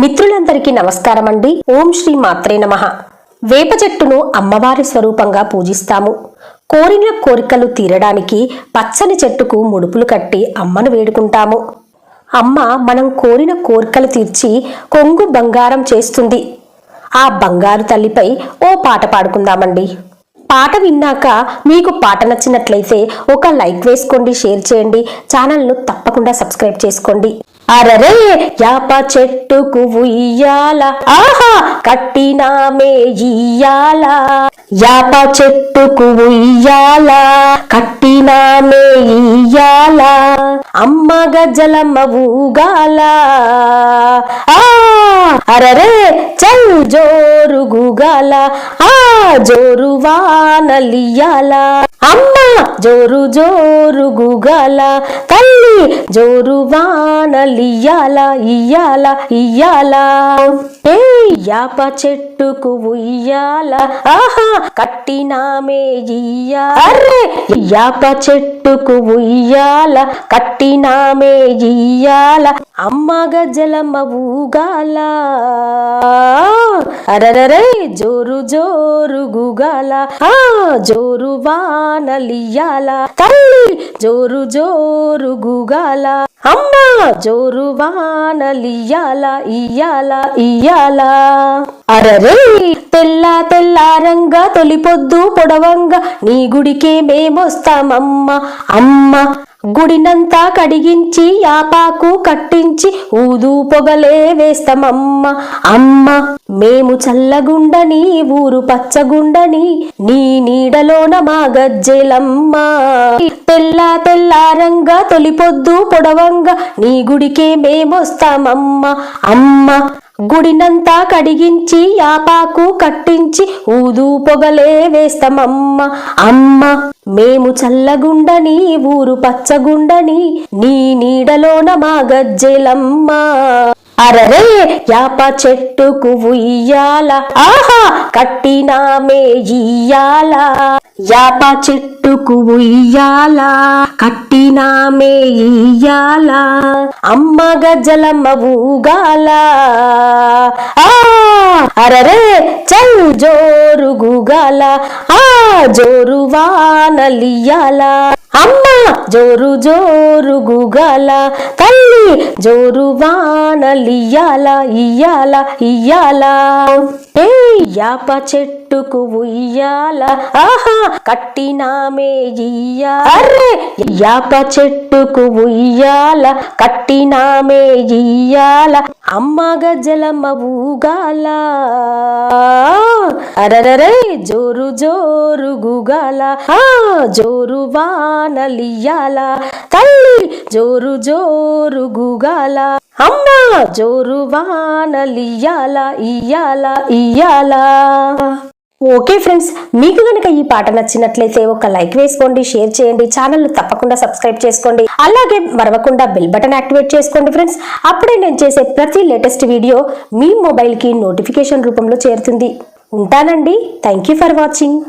మిత్రులందరికీ నమస్కారం అండి ఓం శ్రీ మాత్రే నమ. వేప చెట్టును అమ్మవారి స్వరూపంగా పూజిస్తాము. కోరిన కోరికలు తీరడానికి పచ్చని చెట్టుకు ముడుపులు కట్టి అమ్మను వేడుకుంటాము. అమ్మ మనం కోరిన కోరికలు తీర్చి కొంగు బంగారం చేస్తుంది. ఆ బంగారు తల్లిపై ఓ పాట పాడుకుందామండి. పాట విన్నాక మీకు పాట నచ్చినట్లయితే ఒక లైక్ వేసుకోండి షేర్ చేయండి ఛానల్ను తప్పకుండా సబ్స్క్రైబ్ చేసుకోండి. అరరే యాప చెట్టుకు ఉయ్యాల. ఆహా కట్టినామే ఇయ్యాల. యాప చెట్టుకు ఉయ్యాల కట్టినామే ఇయ్యాల. అమ్మ గజలమ్మ ఊగాల. ఆ అరరే చల్ జోరు గుగాల. ఆ జోరు వానలియాల అమ్మ జోరు జోరు గుగాల. తల్లి జోరు వానలియాల ఇయ్యాల ఇయ్యాల. ఏ యాప చెట్టుకు ఉయ్యాల. ఆహా కట్టినామే ఇయ్యా అర్రే యాప చెట్టుకు ఉయ్యాల. కట్టినామే ఇయ్యాల. అమ్మ గజలమ్మ ఊగాల. అరరరే జోరు జోరు గుగాల ఆ జోరు వానలియాల తల్లి జోరు జోరు గుగాల అమ్మ జోరు వానలియాల ఇయ్యాల ఇయ్యాల అరరే తెల్ల తెల్లారంగా తొలిపొద్దు పొడవంగా నీ గుడికే మేమొస్తామమ్మ అమ్మ. గుడినంతా కడిగించి యాపాకు కట్టించి ఊదు పొగలే వేస్తామమ్మ అమ్మ. మేము చల్లగుండని ఊరు పచ్చగుండని నీ నీడలోన మా గజ్జెలమ్మ. తెల్ల తెల్లారంగా తొలిపొద్దు పొడవంగా నీ గుడికే మేమొస్తామమ్మ అమ్మ. గుడినంతా కడిగించి యాపాకు కట్టించి ఊదు పొగలే వేస్తామమ్మ అమ్మ. మేము చల్లగుండని ఊరు పచ్చగుండని నీ నీడలోన మా గజ్జెలమ్మ. అరరే యాప చెట్టుకు ఉయ్యాల. ఆహా కట్టినామే ఇయ్యాల. యాప చెట్టుకు ఉయ్యాల కట్టినామే ఇయ్యాల అమ్మ గజలమ్మ ఊగాల. ఆ! అరరే చల్ జోరు గుగాల ఆ జోరు వానలియాల అమ్మ జోరు జోరు గుగాల తల్లి జోరు వానలియాల ఇయ్యాల ఇయ్యాల. ఏ యాప చెట్టుకు ఉయ్యాల ఆహా కట్టినామే ఇయ్యా అర్రే యాప చెట్టుకు ఉయ్యాల కట్టినామే ఇయ్యాల. అమ్మ గజలమ్మ ఊగాల. అరరరే జోరు జోరు గుగాల. ఆ జోరు వానలియాల తల్లి జోరు జోరు గుగాల. అమ్మ జోరు వానలియాల ఇయ్యాల ఇయ్యాల. ఓకే ఫ్రెండ్స్ మీకు కనుక ఈ పాట నచ్చినట్లయితే ఒక లైక్ వేసుకోండి షేర్ చేయండి ఛానల్ తప్పకుండా సబ్స్క్రైబ్ చేసుకోండి. అలాగే మరవకుండా బెల్ బటన్ యాక్టివేట్ చేసుకోండి ఫ్రెండ్స్. అప్పుడే నేను చేసే ప్రతి లేటెస్ట్ వీడియో మీ మొబైల్కి నోటిఫికేషన్ రూపంలో చేరుతుంది. ఉంటానండి. Thank you for watching